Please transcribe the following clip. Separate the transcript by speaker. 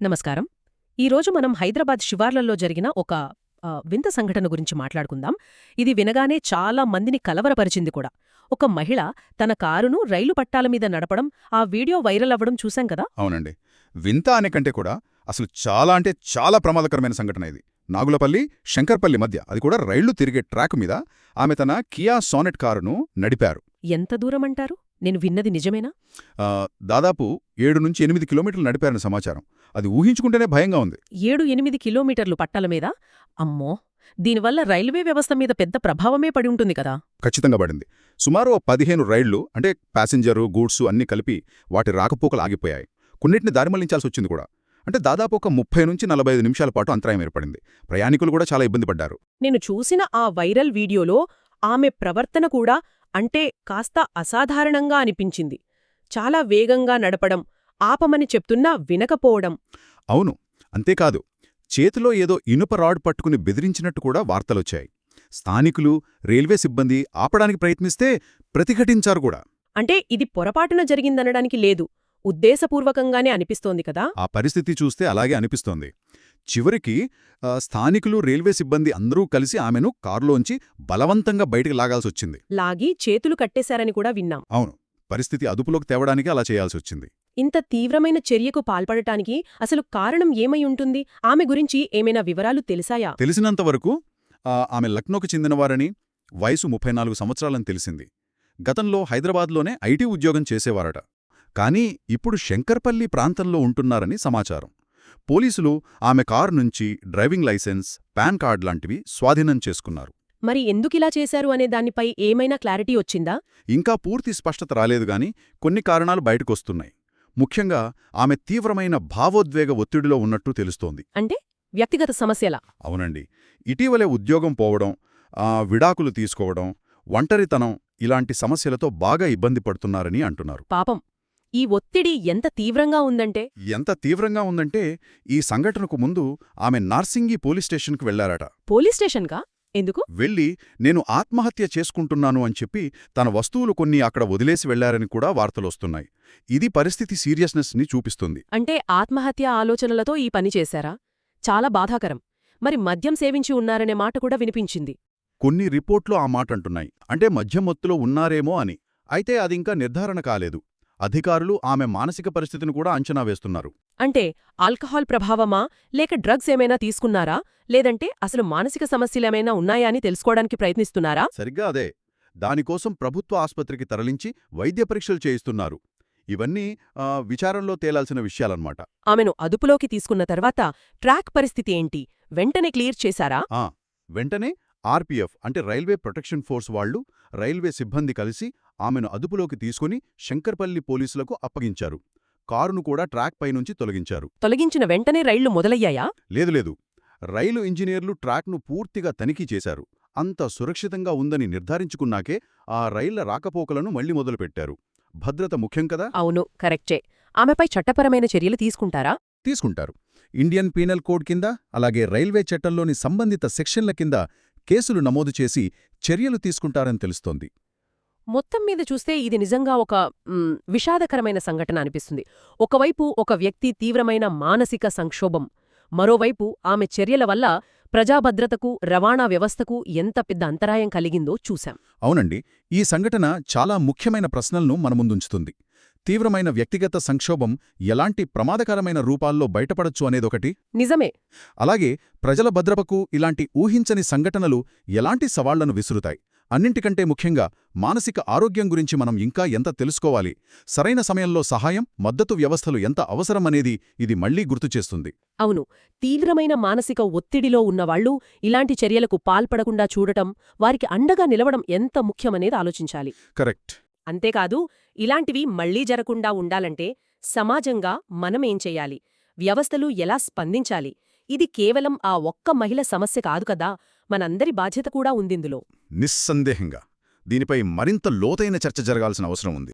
Speaker 1: నమస్కారం. ఈరోజు మనం హైదరాబాద్ శివార్లలో జరిగిన ఒక వింత సంఘటన గురించి మాట్లాడుకుందాం. ఇది వినగానే చాలా మందిని కలవరపరిచింది కూడా. ఒక మహిళ తన కారును రైలు పట్టాల మీద నడపడం ఆ వీడియో వైరల్ అవ్వడం చూశాం కదా?
Speaker 2: అవునండి. వింత అనే కంటే కూడా అసలు చాలా అంటే చాలా ప్రమాదకరమైన సంఘటన ఇది. నాగులపల్లి శంకర్పల్లి మధ్య అది కూడా రైళ్ళు తిరిగే ట్రాక్ మీద ఆమె తన కియా సోనెట్ కారును నడిపారు.
Speaker 1: ఎంత దూరం అంటారు నేను విన్నది నిజమేనా?
Speaker 2: దాదాపు ఏడు నుంచి ఎనిమిది కిలోమీటర్లు నడిపారని సమాచారం. అది ఊహించుకుంటేనే భయంగా ఉంది.
Speaker 1: ఏడు ఎనిమిది కిలోమీటర్లు పట్టాల మీద? అమ్మో! దీనివల్ల రైల్వే వ్యవస్థ మీద పెద్ద ప్రభావమే పడి ఉంటుంది కదా?
Speaker 2: ఖచ్చితంగా పడింది. సుమారు పదిహేను రైళ్ళు అంటే ప్యాసింజరు గూడ్సు అన్నీ కలిపి వాటి రాకపోకలు ఆగిపోయాయి. కొన్నిటిని దారిమళ్ళించాల్సి వచ్చింది కూడా. అంటే దాదాపు ఒక ముప్పై నుంచి నలభై ఐదు నిమిషాల పాటు అంతరాయం ఏర్పడింది. ప్రయాణికులు కూడా చాలా ఇబ్బంది పడ్డారు.
Speaker 1: నేను చూసిన ఆ వైరల్ వీడియోలో ఆమె ప్రవర్తన కూడా అంటే కాస్త అసాధారణంగా అనిపించింది. చాలా వేగంగా నడపడం ఆపమని చెప్తున్నా వినకపోవడం.
Speaker 2: అవును అంతేకాదు చేతిలో ఏదో ఇనుప రాడ్ పట్టుకుని బెదిరించినట్టు కూడా వార్తలొచ్చాయి. స్థానికులు రైల్వే సిబ్బంది ఆపడానికి ప్రయత్నిస్తే ప్రతిఘటించారు కూడా.
Speaker 1: అంటే ఇది పొరపాటున జరిగిందనడానికి లేదు ఉద్దేశపూర్వకంగానే అనిపిస్తోంది కదా?
Speaker 2: ఆ పరిస్థితి చూస్తే అలాగే అనిపిస్తోంది. చివరికి స్థానికులు రైల్వే సిబ్బంది అందరూ కలిసి ఆమెను కారులోంచి బలవంతంగా బయటికి లాగాల్సొచ్చింది.
Speaker 1: లాగి చేతులు కట్టేశారని కూడా విన్నాం.
Speaker 2: అవును. పరిస్థితి అదుపులోకి తేవడానికి అలా చేయాల్సొచ్చింది.
Speaker 1: ఇంత తీవ్రమైన చర్యకు పాల్పడటానికి అసలు కారణం ఏమై ఉంటుంది? ఆమె గురించి ఏమైనా వివరాలు తెలిసాయా?
Speaker 2: తెలిసినంతవరకు ఆమె లక్నోకు చెందినవారని వయసు ముప్పై నాలుగు సంవత్సరాలని తెలిసింది. గతంలో హైదరాబాద్లోనే ఐటీ ఉద్యోగం చేసేవారట. కానీ ఇప్పుడు శంకర్పల్లి ప్రాంతంలో ఉంటున్నారని సమాచారం. పోలీసులు ఆమె కారు నుంచి డ్రైవింగ్ లైసెన్స్ పాన్ కార్డ్ లాంటివి స్వాధీనం చేసుకున్నారు.
Speaker 1: మరి ఎందుకిలా చేశారు అనే దానిపై ఏమైనా క్లారిటీ వచ్చిందా?
Speaker 2: ఇంకా పూర్తి స్పష్టత రాలేదు గాని కొన్ని కారణాలు బయటకొస్తున్నాయి. ముఖ్యంగా ఆమె తీవ్రమైన భావోద్వేగ ఒత్తిడిలో ఉన్నట్టు తెలుస్తోంది.
Speaker 1: అంటే వ్యక్తిగత సమస్యలా?
Speaker 2: అవునండి. ఇటీవలే ఉద్యోగం పోవడం ఆ, విడాకులు తీసుకోవడం ఒంటరితనం ఇలాంటి సమస్యలతో బాగా ఇబ్బంది పడుతున్నారని అంటున్నారు.
Speaker 1: పాపం. ఈ ఒత్తిడి ఎంత తీవ్రంగా ఉందంటే?
Speaker 2: ఎంత తీవ్రంగా ఉందంటే ఈ సంఘటనకు ముందు ఆమె నార్సింగి పోలీస్ స్టేషన్కు వెళ్ళారట
Speaker 1: పోలీస్ స్టేషన్గా ఎందుకు?
Speaker 2: వెళ్ళి నేను ఆత్మహత్య చేసుకుంటున్నాను అని చెప్పి తన వస్తువులు కొన్ని అక్కడ వదిలేసి వెళ్ళారని కూడా వార్తలొస్తున్నాయి ఇది పరిస్థితి సీరియస్నెస్ని చూపిస్తుంది.
Speaker 1: అంటే ఆత్మహత్య ఆలోచనలతో ఈ పని చేశారా? చాలా బాధాకరం. మరి మద్యం సేవించి ఉన్నారనే మాట కూడా వినిపించింది.
Speaker 2: కొన్ని రిపోర్ట్లు ఆ మాట అంటున్నాయి అంటే మధ్యమొత్తులో ఉన్నారేమో అని. అయితే అదింకా నిర్ధారణ కాలేదు. అధికారులు ఆమె మానసిక పరిస్థితిని కూడా అంచనా వేస్తున్నారు.
Speaker 1: అంటే ఆల్కహాల్ ప్రభావమా? లేక డ్రగ్స్ ఏమైనా తీసుకున్నారా? లేదంటే అసలు మానసిక సమస్యలేమైనా ఉన్నాయా అని తెలుసుకోవడానికి ప్రయత్నిస్తున్నారా?
Speaker 2: సరిగ్గా అదే. దానికోసం ప్రభుత్వ ఆస్పత్రికి తరలించి వైద్య పరీక్షలు చేయిస్తున్నారు. ఇవన్నీ విచారంలో తేలాల్సిన విషయాలన్నమాట.
Speaker 1: ఆమెను అదుపులోకి తీసుకున్న తర్వాత ట్రాక్ పరిస్థితి ఏంటి? వెంటనే క్లియర్ చేశారా?
Speaker 2: ఆ, వెంటనే ఆర్పీఎఫ్ అంటే రైల్వే ప్రొటెక్షన్ ఫోర్స్ వాళ్ళు రైల్వే సిబ్బంది కలిసి ఆమెను అదుపులోకి తీసుకుని శంకర్పల్లి పోలీసులకు అప్పగించారు. కారును కూడా ట్రాక్ పైనుంచి తొలగించారు.
Speaker 1: తొలగించిన వెంటనే రైళ్ళు మొదలయ్యాయా?
Speaker 2: లేదు లేదు. రైలు ఇంజనీర్లు ట్రాక్ను పూర్తిగా తనిఖీ చేశారు. అంత సురక్షితంగా ఉందని నిర్ధారించుకున్నాకే ఆ రైళ్ళ రాకపోకలను మళ్ళీ మొదలుపెట్టారు. భద్రత ముఖ్యం కదా?
Speaker 1: అవును కరెక్టే. ఆమెపై చట్టపరమైన చర్యలు తీసుకుంటారా?
Speaker 2: తీసుకుంటారు. ఇండియన్ పీనల్ కోడ్ కింద అలాగే రైల్వే చట్టంలోని సంబంధిత సెక్షన్ల కింద కేసులు నమోదు చేసి చర్యలు తీసుకుంటారని తెలుస్తోంది.
Speaker 1: మొత్తం మీద చూస్తే ఇది నిజంగా ఒక విషాదకరమైన సంఘటన అనిపిస్తుంది. ఒకవైపు ఒక వ్యక్తి తీవ్రమైన మానసిక సంక్షోభం మరోవైపు ఆమె చర్యల వల్ల ప్రజాభద్రతకు రవాణా వ్యవస్థకు ఎంత పెద్ద అంతరాయం కలిగిందో చూశాం.
Speaker 2: అవునండి ఈ సంఘటన చాలా ముఖ్యమైన ప్రశ్నలను మన ముందుంచుతుంది. తీవ్రమైన వ్యక్తిగత సంక్షోభం ఎలాంటి ప్రమాదకరమైన రూపాల్లో బయటపడొచ్చు అనేదొకటి.
Speaker 1: నిజమే.
Speaker 2: అలాగే ప్రజల భద్రతకు ఇలాంటి ఊహించని సంఘటనలు ఎలాంటి సవాళ్ళను విసురుతాయి? అన్నింటికంటే ముఖ్యంగా మానసిక ఆరోగ్యం గురించి మనం ఇంకా ఎంత తెలుసుకోవాలి? సరైన సమయంలో సహాయం మద్దతు వ్యవస్థలు ఎంత అవసరమనేది ఇది మళ్ళీ గుర్తుచేస్తుంది
Speaker 1: అవును. తీవ్రమైన మానసిక ఒత్తిడిలో ఉన్నవాళ్ళు ఇలాంటి చర్యలకు పాల్పడకుండా చూడటం వారికి అండగా నిలవడం ఎంత ముఖ్యమనేది ఆలోచించాలి.
Speaker 2: కరెక్ట్.
Speaker 1: అంతేకాదు ఇలాంటివి మళ్ళీ జరగకుండా ఉండాలంటే సమాజంగా మనమేం చెయ్యాలి వ్యవస్థలు ఎలా స్పందించాలి? ఇది కేవలం ఆ ఒక్క మహిళ సమస్య కాదు కదా? మనందరి బాధ్యత కూడా ఉందిందులో
Speaker 2: నిస్సందేహంగా దీనిపై మరింత లోతైన చర్చ జరగాల్సిన అవసరం ఉంది.